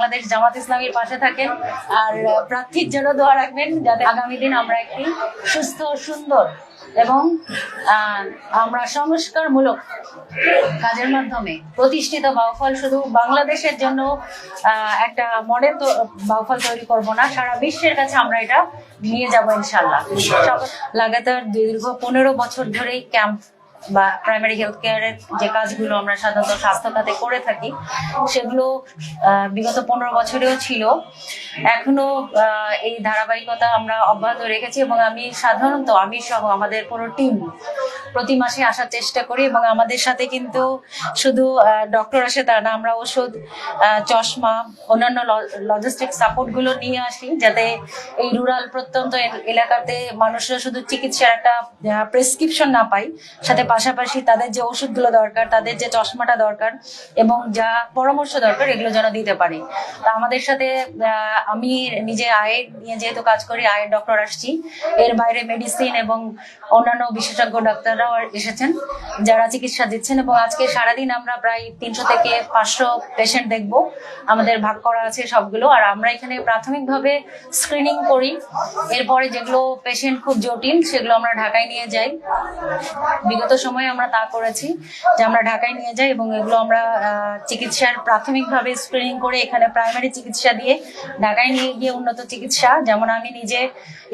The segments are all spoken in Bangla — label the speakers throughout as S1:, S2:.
S1: বাংলাদেশ জামাত ইসলামীর পাশে থাকেন আর প্রার্থীর জন্য দোয়া রাখবেন যাতে আগামী দিন আমরা একটি সুস্থ সুন্দর এবং আমরা সংস্কারমূলক কাজের মাধ্যমে প্রতিষ্ঠিত বাউফল শুধু বাংলাদেশের জন্য আহ, একটা মডেল তো বাউফল তৈরি করব না সারা বিশ্বের কাছে আমরা এটা নিয়ে যাব ইনশাল্লাহ লাগাতার দীর্ঘ পনেরো বছর ধরেই ক্যাম্প বা প্রাইমারি হেলথ কেয়ারের যে কাজগুলো আমরা সাধারণত স্বাস্থ্য খাতে করে থাকি, সেগুলো বিগত পনেরো বছরেও ছিল। এখনও এই ধারাবাহিকতা আমরা অব্যাহত রেখেছি এবং আমি সাধারণত, আমি সহ আমাদের পুরো টিম প্রতি মাসে আসার চেষ্টা করি এবং আমাদের সাথে কিন্তু শুধু ডক্টর আসে তা না, আমরা ওষুধ চশমা, অন্যান্য লজিস্টিক সাপোর্টগুলো নিয়ে আসি যাতে এই রুরাল প্রত্যন্ত এল- এলাকাতে মানুষরা শুধু চিকিৎসার একটা প্রেসক্রিপশন না পায়, সাথে পাশাপাশি তাদের যে ওষুধগুলো দরকার, তাদের যে চশমাটা দরকার এবং যা পরামর্শ দরকার, এগুলো যেন দিতে পারি। তা আমাদের সাথে আমি নিজে আয়ের নিয়ে যেহেতু কাজ করি, আয়ের ডক্টর আসছি। এর বাইরে মেডিসিন এবং অন্যান্য বিশেষজ্ঞ ডাক্তাররাও এসেছেন, যারা চিকিৎসা দিচ্ছেন এবং আজকে সারাদিন আমরা প্রায় তিনশো থেকে পাঁচশো পেশেন্ট দেখব। আমাদের ভাগ করা আছে সবগুলো। আর আমরা এখানে প্রাথমিকভাবে স্ক্রিনিং করি। এরপরে যেগুলো পেশেন্ট খুব জটিল, সেগুলো আমরা ঢাকায় নিয়ে যাই। বিগত সময়ে আমরা তা করেছি যে আমরা ঢাকায় নিয়ে যাই এবং এগুলো আমরা চিকিৎসার প্রাথমিকভাবে স্ক্রিনিং করে এখানে প্রাইমারি চিকিৎসা দিয়ে ঢাকায় নিয়ে গিয়ে উন্নত চিকিৎসা। যেমন আমি নিজে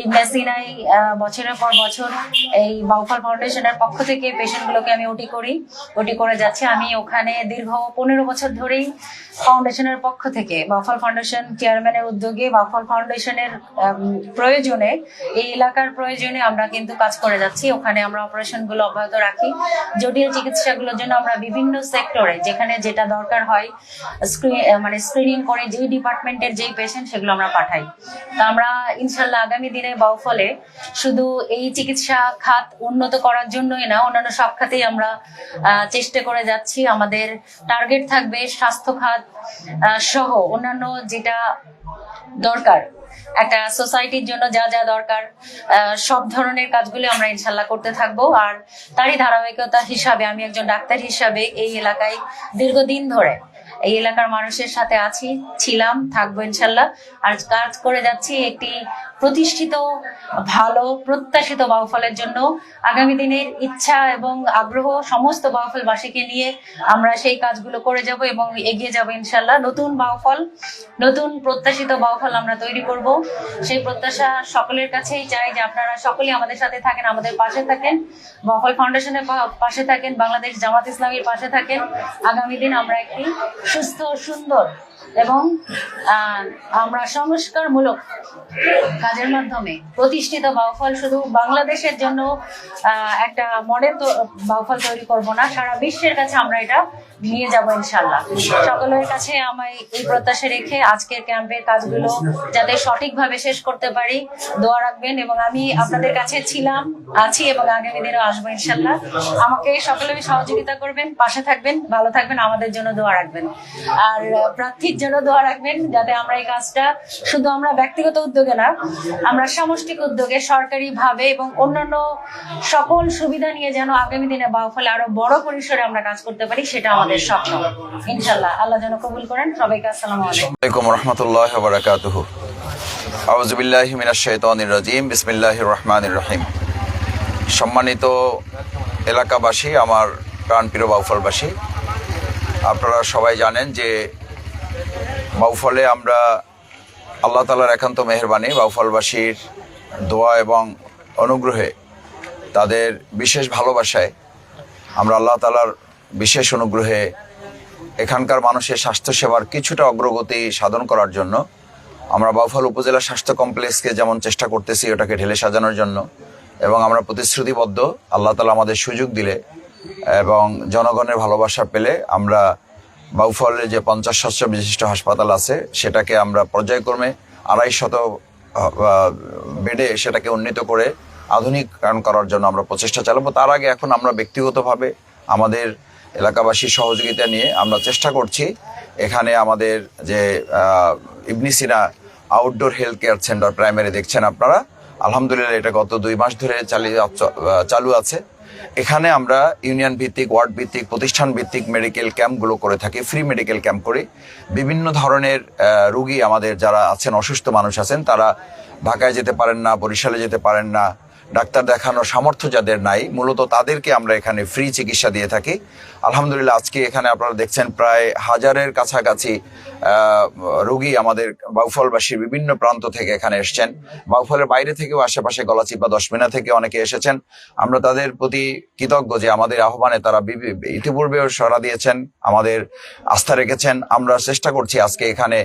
S1: ইবনাসিনাই বছরের পর বছর এই বাউফল ফাউন্ডেশনের পক্ষ থেকে পেশেন্টগুলোকে আমি ওটি করি, ওটি করে যাচ্ছি। আমি ওখানে দীর্ঘ পনেরো বছর ধরেই ফাউন্ডেশনের পক্ষ থেকে, বাউফল ফাউন্ডেশন চেয়ারম্যানের উদ্যোগে, বাউফল ফাউন্ডেশনের প্রয়োজনে, এই এলাকার প্রয়োজনে আমরা কিন্তু কাজ করে যাচ্ছি। ওখানে আমরা অপারেশনগুলো অব্যাহত রাখি জটিল চিকিৎসাগুলোর জন্য আমরা বিভিন্ন সেক্টরে, যেখানে যেটা দরকার হয় মানে স্ক্রিনিং করে যেই ডিপার্টমেন্টের যেই পেশেন্ট সেগুলো আমরা পাঠাই। তো আমরা ইনশাল্লাহ আগামী দিনে বাউফলে শুধু এই চিকিৎসা খাত উন্নত করার জন্যই না, অন্যান্য সব খাতেই আমরা চেষ্টা করে যাচ্ছি। আমাদের টার্গেট থাকবে স্বাস্থ্য খাত সহ অন্যান্য যেটা দরকার। একটা সোসাইটির জন্য যা যা দরকার সব ধরনের কাজগুলো আমরা ইনশাল্লাহ করতে থাকব। আর তারই ধারাবাহিকতা হিসাবে আমি একজন ডাক্তার হিসাবে এই এলাকায় দীর্ঘদিন ধরে এই এলাকার মানুষের সাথে আছি, ছিলাম, থাকব ইনশাল্লাহ আর কাজ করে যাচ্ছি একটি প্রতিষ্ঠিত, ভালো, প্রত্যাশিত বাউফলের জন্য। আগামী দিনের ইচ্ছা এবং আগ্রহ সমস্ত বাউফলবাসীকে নিয়ে আমরা সেই কাজগুলো করে যাব এবং এগিয়ে যাব ইনশাল্লাহ নতুন বাউফল নতুন প্রত্যাশিত বাউফল আমরা তৈরি করব। সেই প্রত্যাশা সকলের কাছেই চাই যে আপনারা সকলেই আমাদের সাথে থাকেন, আমাদের পাশে থাকেন। বাউফল ফাউন্ডেশনের পাশে থাকেন, বাংলাদেশ জামাত ইসলামীর পাশে থাকেন। আগামী দিন আমরা একটি সুস্থ সুন্দর। এবং আমরা সংস্কারমূলক কাজের মাধ্যমে প্রতিষ্ঠিত বাউফল শুধু বাংলাদেশের জন্য একটা মডেল তো বাউফল তৈরি করব না সারা বিশ্বের কাছে আমরা এটা নিয়ে যাব ইনশাল্লাহ সকলের কাছে আমায় এই প্রত্যাশা রেখে আজকের ক্যাম্পের কাজগুলো যাতে সঠিকভাবে শেষ করতে পারি দোয়া রাখবেন এবং আমি আপনাদের কাছে ছিলাম আছি এবং আগামী দিনেও আসব ইনশাল্লাহ আমাকে সকলে সহযোগিতা করবেন পাশে থাকবেন ভালো থাকবেন আমাদের জন্য দোয়া রাখবেন। আর আহ, প্রার্থীর জন্য দোয়া রাখবেন যাতে আমরা এই কাজটা শুধু আমরা ব্যক্তিগত উদ্যোগে না, আমরা সামষ্টিক উদ্যোগে সরকারি ভাবে এবং অন্যান্য সকল সুবিধা নিয়ে যেন আগামী দিনে বাউফলে আরও বড় পরিসরে আমরা কাজ করতে পারি, সেটা আমাদের স্বপ্ন। ইনশাল্লাহ আল্লাহ যেন কবুল করেন। সবাইকে আসসালামু আলাইকুম।
S2: রহমতুল্লাহ বারাকাতুহু আউজুবিল্লাহি মিনাশ শাইতানির রাজিম, বিসমিল্লাহির রহমানির রহিম। সম্মানিত এলাকাবাসী, আমার প্রাণপ্রিয় বাউফলবাসী, আপনারা সবাই জানেন যে বাউফলে আমরা আল্লাহ তালার একান্ত মেহরবানি বাউফলবাসীর দোয়া এবং অনুগ্রহে তাদের বিশেষ ভালোবাসায় আমরা আল্লাহ তালার বিশেষ অনুগ্রহে এখানকার মানুষের স্বাস্থ্যসেবার কিছুটা অগ্রগতি সাধন করার জন্য আমরা বাউফল উপজেলা স্বাস্থ্য কমপ্লেক্সকে যেমন চেষ্টা করতেছি ওটাকে ঢেলে সাজানোর জন্য এবং আমরা প্রতিশ্রুতিবদ্ধ আল্লাহ তালা আমাদের সুযোগ দিলে এবং জনগণের ভালোবাসা পেলে আমরা বাউফলের যে পঞ্চাশ শস্য বিশিষ্ট হাসপাতাল আছে সেটাকে আমরা পর্যায়ক্রমে আড়াই শত বেডে সেটাকে উন্নীত করে আধুনিকরণ করার জন্য আমরা প্রচেষ্টা চালাবো। তার আগে এখন আমরা ব্যক্তিগতভাবে আমাদের এলাকাবাসীর সহযোগিতা নিয়ে আমরা চেষ্টা করছি। এখানে আমাদের যে আহ, Ibn Sina outdoor health care center primary দেখছেন আপনারা। আলহামদুলিল্লাহ এটা গত দুই মাস ধরে চালিয়ে চালু আছে। এখানে আমরা ইউনিয়ন ভিত্তিক, ওয়ার্ড ভিত্তিক, প্রতিষ্ঠান ভিত্তিক মেডিকেল ক্যাম্পগুলো করে থাকি, ফ্রি মেডিকেল ক্যাম্প করি। বিভিন্ন ধরনের রুগী আমাদের যারা আছেন, অসুস্থ মানুষ আছেন, তারা ঢাকায় যেতে পারেন না, বরিশালে যেতে পারেন না ডাক্তার দেখানোর সামর্থ্য যাদের নাই, মূলত তাদেরকে আমরা এখানে ফ্রি চিকিৎসা দিয়ে থাকি। আলহামদুলিল্লাহ, আজকে এখানে আপনারা দেখছেন প্রায় হাজারের কাছাকাছি রোগী আমাদের বাউফলবাসীর বিভিন্ন প্রান্ত থেকে এখানে এসেছেন। বাউফলের বাইরে থেকেও আশেপাশে গলাচিপা দশমিনা থেকে অনেকে এসেছেন। আমরা তাদের প্রতি কৃতজ্ঞ যে আমাদের আহ্বানে তারা ইতিপূর্বেও সরা দিয়েছেন, আমাদের আস্থা রেখেছেন। আমরা চেষ্টা করছি আজকে এখানে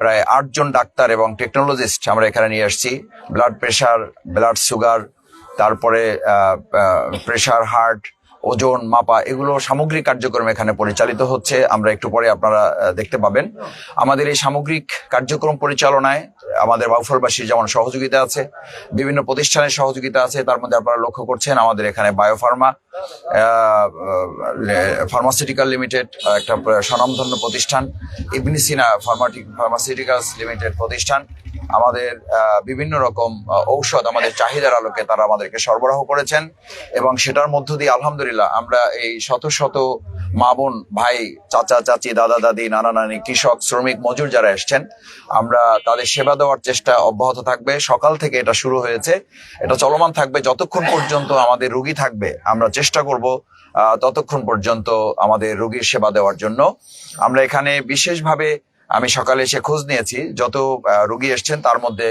S2: প্রায় আটজন ডাক্তার এবং টেকনোলজিস্ট আমরা এখানে নিয়ে এসেছি ব্লাড প্রেশার ব্লাড সুগার তারপরে প্রেশার হার্ট ওজন, মাপা, এগুলো সামগ্রিক কার্যক্রম এখানে পরিচালিত হচ্ছে। আমরা একটু পরে আপনারা দেখতে পাবেন। আমাদের এই সামগ্রিক কার্যক্রম পরিচালনায় আমাদের বাউফলবাসীর যেমন সহযোগিতা আছে, বিভিন্ন প্রতিষ্ঠানের সহযোগিতা আছে, তার মধ্যে আপনারা লক্ষ্য করছেন আমাদের এখানে বায়োফার্মা ফার্মাসিউটিক্যাল লিমিটেড একটা স্বনামধন্য প্রতিষ্ঠান, ইবনিসিনা ফার্মাটিক ফার্মাসিউটিক্যালস লিমিটেড প্রতিষ্ঠান। আমাদের বিভিন্ন রকম ঔষধ আমাদের চাহিদার আলোকে তারা আমাদেরকে সরবরাহ করেছেন এবং সেটার মধ্য দিয়ে আলহামদুলিল্লাহ আমরা এই শত শত মা বোন, ভাই, চাচা, চাচি, দাদা, দাদি, নানা, নানি, কৃষক, শ্রমিক, মজুর যারা এসছেন, আমরা তাদের সেবা দেওয়ার চেষ্টা অব্যাহত থাকবে। সকাল থেকে এটা শুরু হয়েছে। এটা চলমান থাকবে যতক্ষণ পর্যন্ত আমাদের রুগী থাকবে, আমরা চেষ্টা করব ততক্ষণ পর্যন্ত আমাদের রুগীর সেবা দেওয়ার জন্য। আমরা এখানে বিশেষভাবে আমি সকালে এসে খোঁজ নিয়েছি, যত রুগী এসছেন তার মধ্যে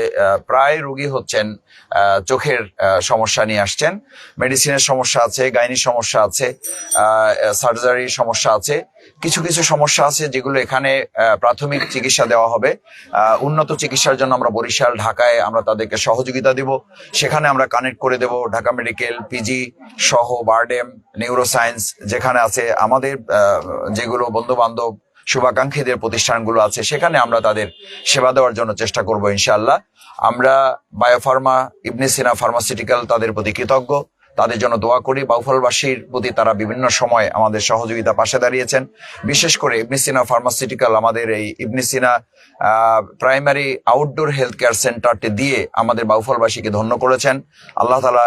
S2: প্রায় রুগী হচ্ছেন চোখের সমস্যা নিয়ে আসছেন। মেডিসিনের সমস্যা আছে, গাইনির সমস্যা আছে সার্জারির সমস্যা আছে, কিছু কিছু সমস্যা আছে যেগুলো এখানে প্রাথমিক চিকিৎসা দেওয়া হবে। উন্নত চিকিৎসার জন্য আমরা বরিশাল, ঢাকায় আমরা তাদেরকে সহযোগিতা দিব। সেখানে আমরা কানেক্ট করে দেব ঢাকা মেডিকেল, পিজি সহ বারডেম, নিউরোসায়েন্স যেখানে আছে আমাদের যেগুলো বন্ধু বান্ধব শুভাকাঙ্ক্ষীদের প্রতিষ্ঠানগুলো আছে, সেখানে আমরা তাদের সেবা দেওয়ার জন্য চেষ্টা করব ইনশাআল্লাহ। আমরা বায়োফার্মা, ইবনে সিনা ফার্মাসিউটিক্যাল তাদের প্রতি কৃতজ্ঞ। তাদের জন্য দোয়া করি। বাউফলবাসীর প্রতি তারা বিভিন্ন সময় আমাদের সহযোগিতা পাশে দাঁড়িয়েছেন। বিশেষ করে ইবনে সিনা ফার্মাসিউটিক্যাল আমাদের এই Ibne Sina primary outdoor health care সেন্টারটি দিয়ে আমাদের বাউফলবাসীকে ধন্য করেছেন। আল্লাহ তালা